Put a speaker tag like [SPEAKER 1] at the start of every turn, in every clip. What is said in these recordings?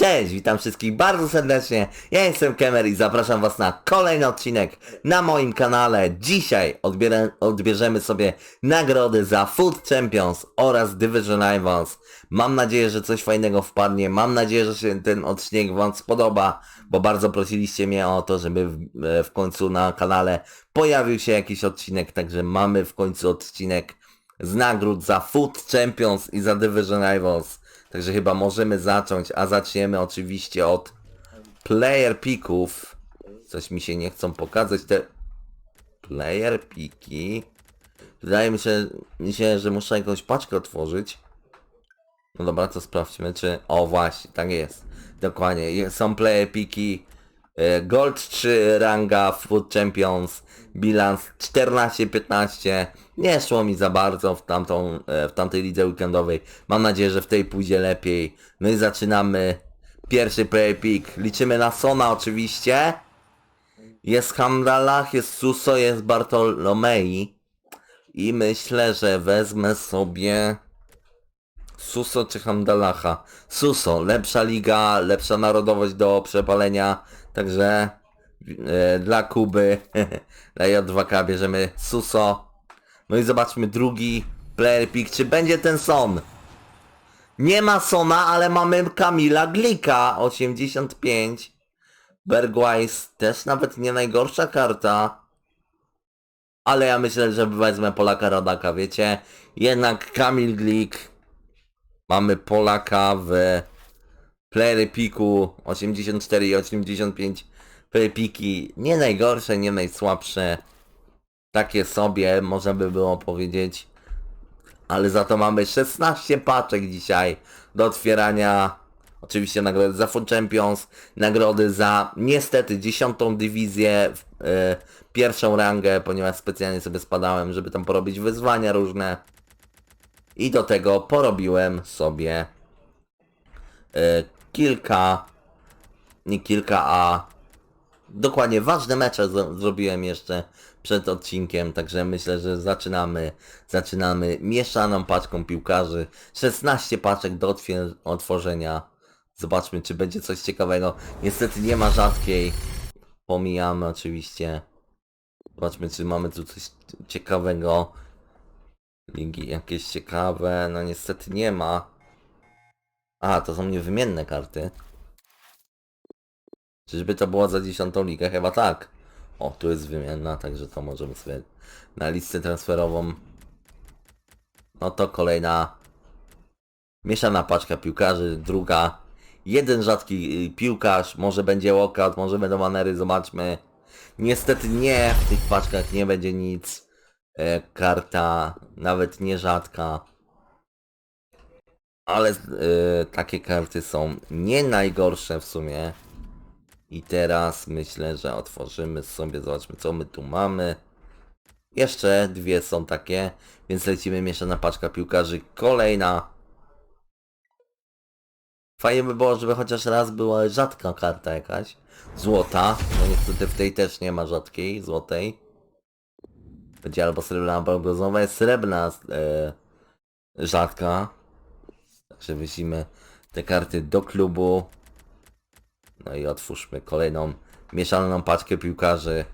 [SPEAKER 1] Cześć, witam wszystkich bardzo serdecznie. Ja jestem Kemer i zapraszam was na kolejny odcinek na moim kanale. Dzisiaj odbierę, odbierzemy sobie nagrody za Food Champions oraz Division Rivals. Mam nadzieję, że coś fajnego wpadnie. Mam nadzieję, że się ten odcinek wam spodoba, bo bardzo prosiliście mnie o to, żeby w, e, w końcu na kanale pojawił się jakiś odcinek, także mamy w końcu odcinek z nagród za Food Champions i za Division Rivals. Także chyba możemy zacząć, a zaczniemy oczywiście od player picków. Coś mi się nie chcą pokazać te player piki. Wydaje mi się, mi się, że muszę jakąś paczkę otworzyć. No dobra, to sprawdźmy, czy... O właśnie, tak jest. Dokładnie, są player piki. E, Gold 3 ranga Food Champions, bilans 14-15. Nie szło mi za bardzo w, tamtą, e, w tamtej lidze weekendowej. Mam nadzieję, że w tej pójdzie lepiej. No i zaczynamy pierwszy player pick. Liczymy na Sona oczywiście. Jest Hamdallah, jest Suso, jest Bartolomei. I myślę, że wezmę sobie... Suso czy Hamdalacha? Suso, lepsza liga, lepsza narodowość do przepalenia, także e, dla Kuby, dla J2K bierzemy Suso. No i zobaczmy drugi player pick, czy będzie ten Son? Nie ma Sona, ale mamy Kamila Glika, 85. Bergwise też nawet nie najgorsza karta. Ale ja myślę, że wezmę Polaka Radaka, wiecie? Jednak Kamil Glik Mamy Polaka w player piku 84 i 85 player piki. Nie najgorsze, nie najsłabsze. Takie sobie, można by było powiedzieć. Ale za to mamy 16 paczek dzisiaj do otwierania. Oczywiście nagrody za Food Champions, nagrody za niestety 10 dywizję, e, pierwszą rangę, ponieważ specjalnie sobie spadałem, żeby tam porobić wyzwania różne. I do tego porobiłem sobie e, kilka, nie kilka, a dokładnie ważne mecze zrobiłem jeszcze przed odcinkiem, także myślę, że zaczynamy, zaczynamy mieszaną paczką piłkarzy. 16 paczek do otworzenia. Zobaczmy, czy będzie coś ciekawego. Niestety nie ma rzadkiej. Pomijamy oczywiście. Zobaczmy, czy mamy tu coś ciekawego. Ligi jakieś ciekawe, no niestety nie ma. A, to są niewymienne karty. Czyżby to było za dziesiątą ligę? Chyba tak. O, tu jest wymienna, także to możemy sobie na listę transferową. No to kolejna mieszana paczka piłkarzy, druga. Jeden rzadki y, piłkarz, może będzie walkout, może będą manery, zobaczmy. Niestety nie, w tych paczkach nie będzie nic e, karta nawet nierzadka. Ale e, takie karty są nie najgorsze w sumie. I teraz myślę, że otworzymy sobie, zobaczmy co my tu mamy. Jeszcze dwie są takie, więc lecimy mieszana paczka piłkarzy. Kolejna. Fajnie by było, żeby chociaż raz była rzadka karta jakaś. Złota. No niestety w tej też nie ma rzadkiej, złotej. Będzie albo srebrna, albo brązowa. Jest srebrna e, rzadka. Także weźmy te karty do klubu. No i otwórzmy kolejną mieszaną paczkę piłkarzy.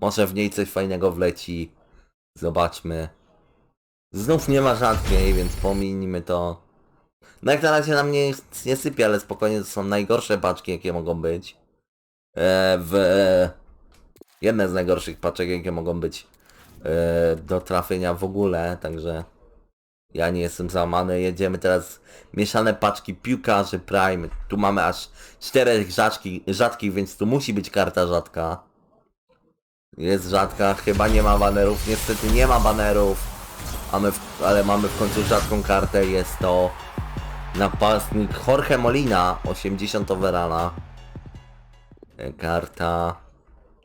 [SPEAKER 1] Może w niej coś fajnego wleci. Zobaczmy. Znów nie ma rzadkiej, więc pominijmy to. No jak na razie na mnie nic nie sypie, ale spokojnie to są najgorsze paczki jakie mogą być. E, w jedne z najgorszych paczek, jakie mogą być e, do trafienia w ogóle, także ja nie jestem załamany. Jedziemy teraz mieszane paczki piłkarzy Prime. Tu mamy aż czterech rzadkich, rzadkich, więc tu musi być karta rzadka. Jest rzadka, chyba nie ma banerów, niestety nie ma banerów. Mamy w, ale mamy w końcu rzadką kartę, jest to napastnik Jorge Molina, 80 overalla. E, Karta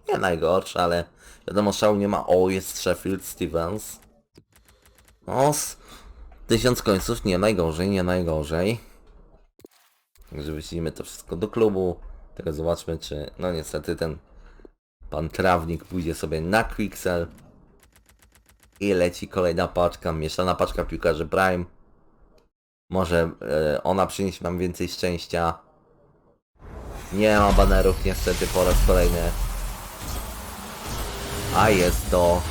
[SPEAKER 1] nie najgorsza, ale wiadomo, szału nie ma. O, jest Sheffield Stevens. O, s- tysiąc końców, nie najgorzej, nie najgorzej. Także wyślijmy to wszystko do klubu. Teraz zobaczmy, czy... No niestety ten pan trawnik pójdzie sobie na Quixel. I leci kolejna paczka, mieszana paczka piłkarzy Prime. Może e, ona przyniesie nam więcej szczęścia. Nie ma banerów niestety po raz kolejny. A jest to...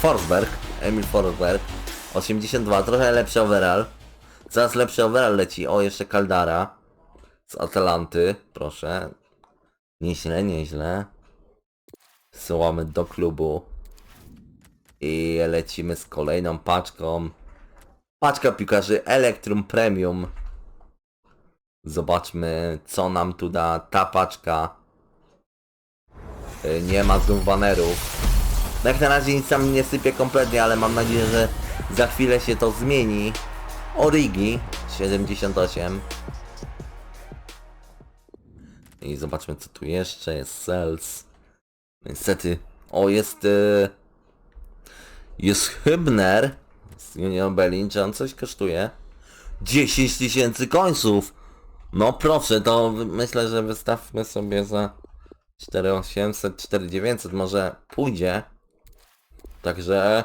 [SPEAKER 1] Forsberg, Emil Forsberg. 82, trochę lepszy overall. Coraz lepszy overall leci. O, jeszcze Caldara. Z Atalanty, proszę. Nieźle, nieźle. Zsyłamy do klubu. I lecimy z kolejną paczką. Paczka piłkarzy Electrum Premium. Zobaczmy, co nam tu da ta paczka. Y, Nie ma znów banerów. No Jak na razie nic tam nie sypie kompletnie, ale mam nadzieję, że za chwilę się to zmieni. Origi 78. I zobaczmy co tu jeszcze jest. Cells. Niestety. O, jest... y, Jest Hybner z Union Berlin. Czy on coś kosztuje? 10 tysięcy końców! No proszę, to myślę, że wystawmy sobie za 4800, 4900 może pójdzie. Także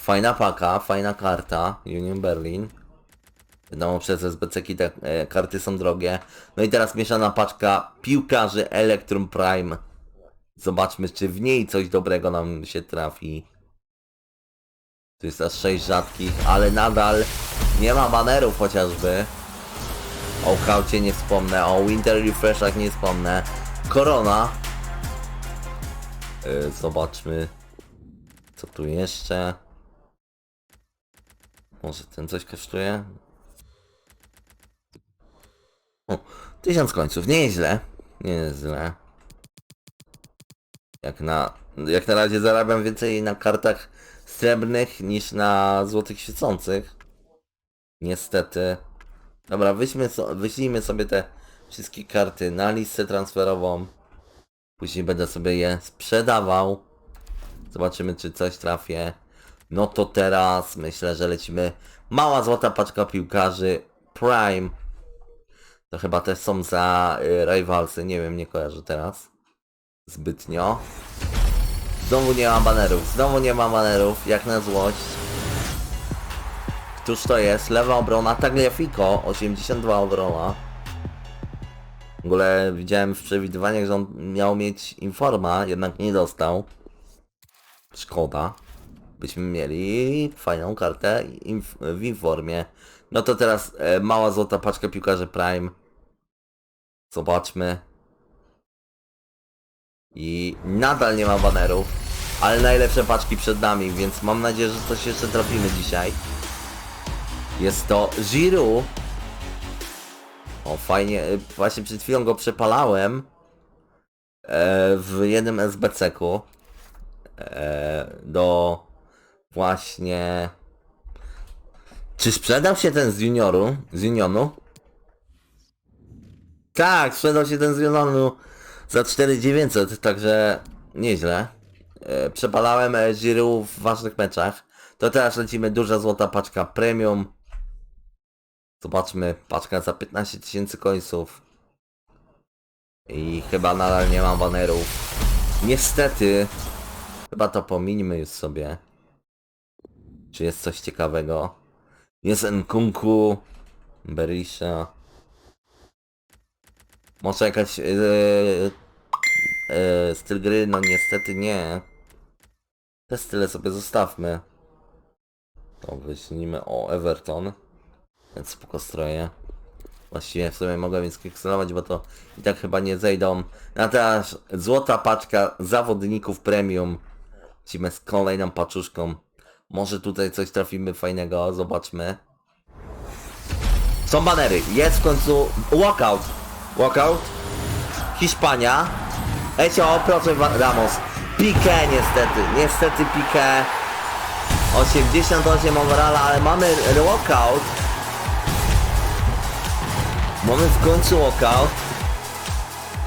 [SPEAKER 1] fajna paka, fajna karta Union Berlin. Wiadomo, przez SBC te e, karty są drogie. No i teraz mieszana paczka piłkarzy Electrum Prime. Zobaczmy, czy w niej coś dobrego nam się trafi. Tu jest aż 6 rzadkich, ale nadal nie ma banerów chociażby. O kaucie nie wspomnę, o Winter Refreshach nie wspomnę. Korona. Yy, zobaczmy. Co tu jeszcze? Może ten coś kosztuje? O, tysiąc końców, nieźle. Nieźle. Jak na, jak na razie zarabiam więcej na kartach srebrnych niż na złotych świecących. Niestety. Dobra, wyślmy so, wyślijmy sobie te wszystkie karty na listę transferową. Później będę sobie je sprzedawał. Zobaczymy, czy coś trafię. No to teraz myślę, że lecimy. Mała złota paczka piłkarzy Prime. To chyba też są za y, Rivalsy, nie wiem, nie kojarzę teraz. Zbytnio. Znowu nie ma banerów, znowu nie ma banerów, jak na złość. Któż to jest? Lewa obrona, Tagliafico, 82 obrona. W ogóle widziałem w przewidywaniach, że on miał mieć informa, jednak nie dostał. Szkoda. Byśmy mieli fajną kartę w informie. No to teraz e, mała złota paczka piłkarzy Prime. Zobaczmy. I nadal nie ma banerów, ale najlepsze paczki przed nami, więc mam nadzieję, że coś jeszcze trafimy dzisiaj. Jest to Giroud. O, fajnie, y, właśnie przed chwilą go przepalałem e, w jednym SBC-ku e, do właśnie... Czy sprzedał się ten z junioru? Z unionu? Tak, sprzedał się ten z unionu za 4900, także nieźle. E, przepalałem e, Giroud w ważnych meczach. To teraz lecimy duża złota paczka premium. Zobaczmy, paczka za 15 tysięcy końców. I chyba nadal nie mam banerów. Niestety. Chyba to pomińmy już sobie. Czy jest coś ciekawego? Jest Nkunku. Berisha. Może jakaś yy, yy, styl gry? No niestety nie. Te style sobie zostawmy. To wyślijmy o Everton. Więc spoko stroje. Właściwie w sumie mogę więc kliksować, bo to i tak chyba nie zejdą. A teraz złota paczka zawodników premium. Lecimy z kolejną paczuszką. Może tutaj coś trafimy fajnego, zobaczmy. Są banery, jest w końcu walkout. Walkout. Hiszpania. Ecio, proszę Ramos. Pique niestety, niestety Pique. 88 overalla, ale mamy walkout. Mamy w końcu walkout.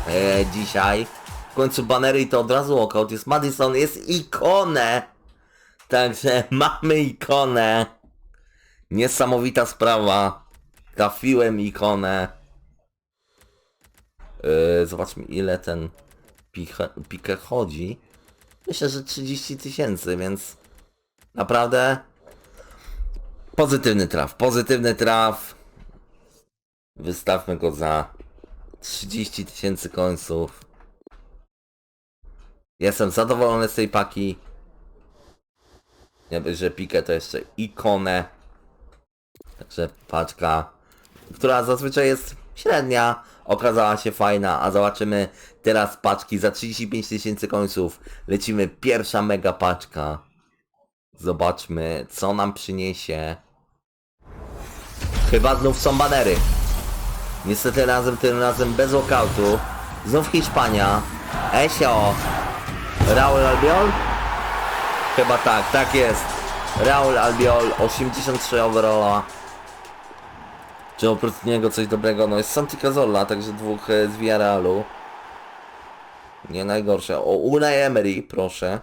[SPEAKER 1] E, dzisiaj. W końcu banery i to od razu walkout. Jest Madison, jest ikonę. Także mamy ikonę. Niesamowita sprawa. Trafiłem ikonę. Yy, zobaczmy ile ten Pique chodzi. Myślę, że 30 tysięcy, więc naprawdę Pozytywny traf, pozytywny traf. Wystawmy go za 30 tysięcy końców. Jestem zadowolony z tej paki. Że pikę to jeszcze ikonę. Także paczka, która zazwyczaj jest średnia, okazała się fajna, a zobaczymy teraz paczki za 35 tysięcy końców. Lecimy pierwsza mega paczka. Zobaczmy, co nam przyniesie. Chyba znów są banery. Niestety razem, tym razem bez walkoutu. Znów Hiszpania. Esio. Raul Albiol? Chyba tak, tak jest. Raul Albiol, 83 overalla. Czy oprócz niego coś dobrego? No jest Santi Cazorla, także dwóch e, z Villarrealu. Nie najgorsze. O, Unai Emery, proszę.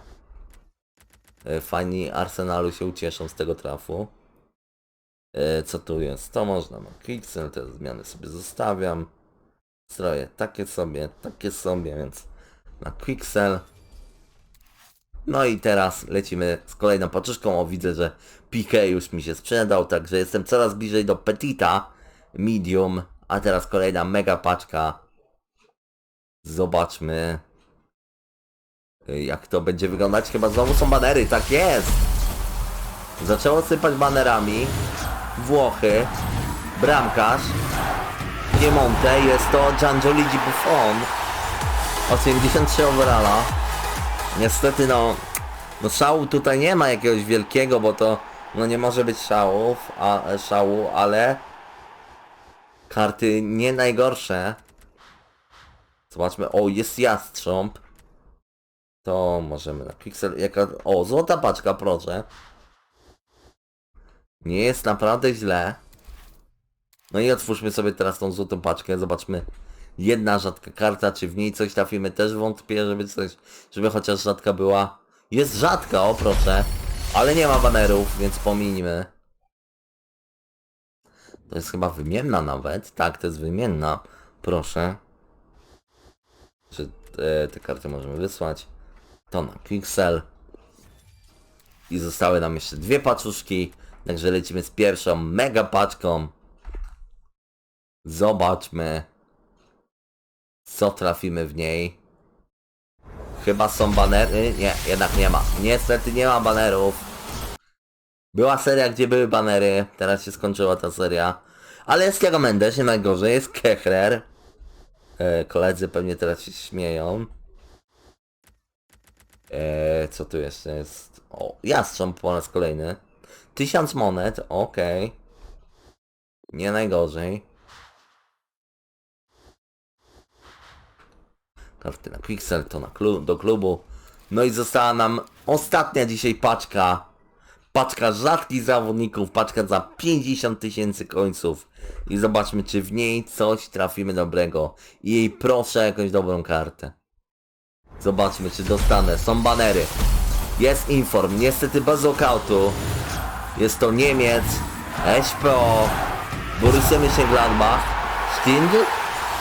[SPEAKER 1] E, Fani Arsenalu się ucieszą z tego trafu. E, Co tu jest? To można. No, Quicksel, te zmiany sobie zostawiam. Stroje takie sobie, takie sobie, więc na Quicksel. No i teraz lecimy z kolejną paczuszką. O, widzę, że PK już mi się sprzedał, także jestem coraz bliżej do Petita, Medium, a teraz kolejna mega paczka. Zobaczmy, jak to będzie wyglądać. Chyba znowu są banery, tak jest! Zaczęło sypać banerami. Włochy, bramkarz, Piemonte, jest to Giangioligi Buffon, 83 overalla. Niestety no, no szału tutaj nie ma jakiegoś wielkiego, bo to no nie może być szałów, a, szału, ale karty nie najgorsze. Zobaczmy, o jest jastrząb. To możemy na Pixel, jaka, o złota paczka proszę. Nie jest naprawdę źle. No i otwórzmy sobie teraz tą złotą paczkę, zobaczmy. Jedna rzadka karta, czy w niej coś trafimy, też wątpię, żeby coś, żeby chociaż rzadka była. Jest rzadka, o proszę. Ale nie ma banerów, więc pominijmy. To jest chyba wymienna nawet. Tak, to jest wymienna. Proszę. Czy te, te karty możemy wysłać. To na Pixel. I zostały nam jeszcze dwie paczuszki. Także lecimy z pierwszą mega paczką. Zobaczmy. Co trafimy w niej. Chyba są banery. Nie, jednak nie ma. Niestety nie ma banerów. Była seria, gdzie były banery. Teraz się skończyła ta seria. Ale jest Kiego Mendes, nie najgorzej. Jest Kechrer. E, koledzy pewnie teraz się śmieją. E, co tu jeszcze jest? O, jastrząb po raz kolejny. Tysiąc monet, okej. Nie najgorzej. Karty na Pixel, to na klu do klubu. No i została nam ostatnia dzisiaj paczka. Paczka rzadkich zawodników, paczka za 50 tysięcy końców. I zobaczmy, czy w niej coś trafimy dobrego. I jej proszę jakąś dobrą kartę. Zobaczmy, czy dostanę. Są banery. Jest inform, niestety bez lockoutu. Jest to Niemiec, SPO, Borussia Mönchengladbach, Stindl?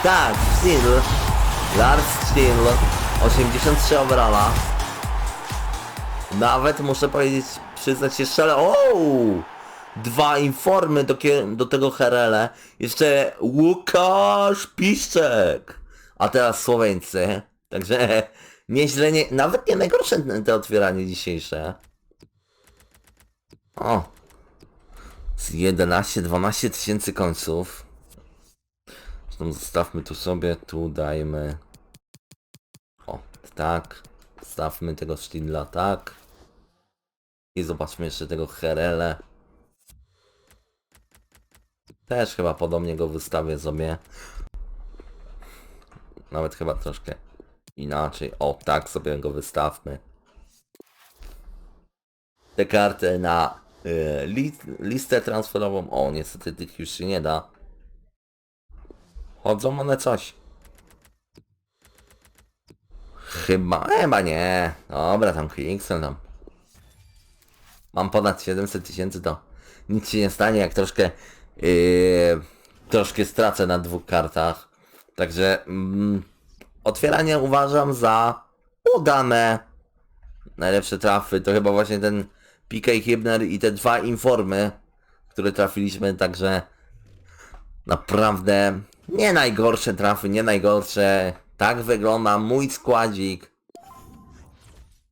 [SPEAKER 1] Tak, Stindl. Lars Stindl, 83 overalla. Nawet muszę powiedzieć, przyznać się szczerze, o! Dwa informy do, do tego Herele. Jeszcze Łukasz Piszczek. A teraz Słoweńcy. Także nieźle, nie, nawet nie najgorsze te otwieranie dzisiejsze. O! Z 11-12 tysięcy końców. Zresztą zostawmy tu sobie, tu dajmy. O, tak. Stawmy tego Stindla tak. I zobaczmy jeszcze tego Herele. Też chyba podobnie go wystawię sobie. Nawet chyba troszkę inaczej. O, tak sobie go wystawmy. Te karty na y, li, listę transferową. O, niestety tych już się nie da. Chodzą one coś. Chyba, chyba nie. Dobra, tam Quicksel tam. Mam ponad 700 tysięcy, to nic się nie stanie, jak troszkę yy, troszkę stracę na dwóch kartach. Także mm, otwieranie uważam za udane. Najlepsze trafy to chyba właśnie ten PK Hibner i te dwa informy. które trafiliśmy, także naprawdę nie najgorsze trafy, nie najgorsze. Tak wygląda mój składzik.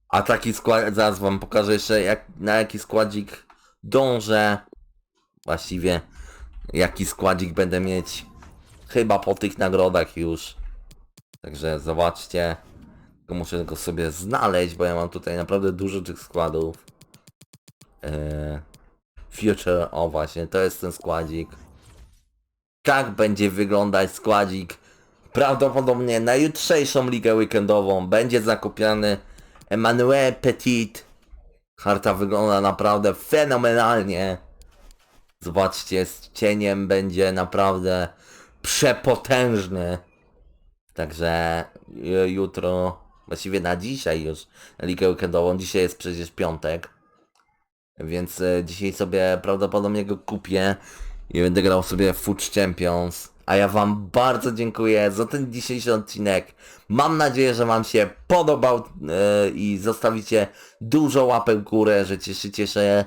[SPEAKER 1] A taki skład, zaraz wam pokażę jeszcze jak, na jaki składzik dążę. Właściwie jaki składzik będę mieć chyba po tych nagrodach już. Także zobaczcie. Tylko muszę go sobie znaleźć, bo ja mam tutaj naprawdę dużo tych składów. Eee, future, o właśnie, to jest ten składzik. Tak będzie wyglądać składzik. Prawdopodobnie na jutrzejszą ligę weekendową będzie zakupiony Emmanuel Petit. Karta wygląda naprawdę fenomenalnie. Zobaczcie, z cieniem będzie naprawdę przepotężny. Także e, jutro, właściwie na dzisiaj już, na ligę weekendową, dzisiaj jest przecież piątek. Więc e, dzisiaj sobie prawdopodobnie go kupię i będę grał sobie Food Champions. A ja wam bardzo dziękuję za ten dzisiejszy odcinek. Mam nadzieję, że wam się podobał e, i zostawicie dużo łapek w górę, że cieszycie się,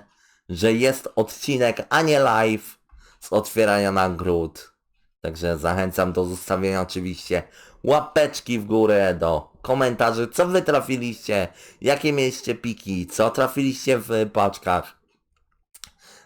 [SPEAKER 1] że jest odcinek, a nie live z otwierania nagród. Także zachęcam do zostawienia oczywiście łapeczki w górę, do komentarzy, co wy trafiliście, jakie mieliście piki, co trafiliście w paczkach.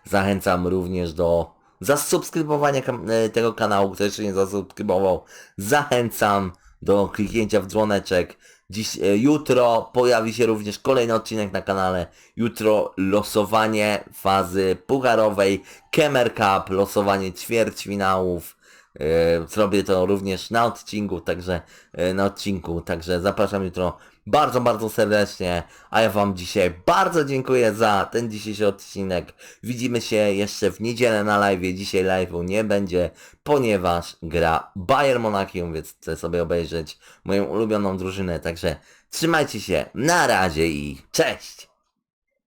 [SPEAKER 1] Zachęcam również do zasubskrybowania kam- e, tego kanału, kto jeszcze nie zasubskrybował. Zachęcam do kliknięcia w dzwoneczek. Dziś, e, jutro pojawi się również kolejny odcinek na kanale. Jutro losowanie fazy pucharowej Kemer Cup, losowanie ćwierćfinałów. E, Zrobię to również na odcinku, także e, na odcinku, także zapraszam jutro bardzo, bardzo serdecznie, a ja wam dzisiaj bardzo dziękuję za ten dzisiejszy odcinek. Widzimy się jeszcze w niedzielę na live. Dzisiaj live'u nie będzie, ponieważ gra Bayern Monachium, więc chcę sobie obejrzeć moją ulubioną drużynę, także trzymajcie się, na razie i cześć!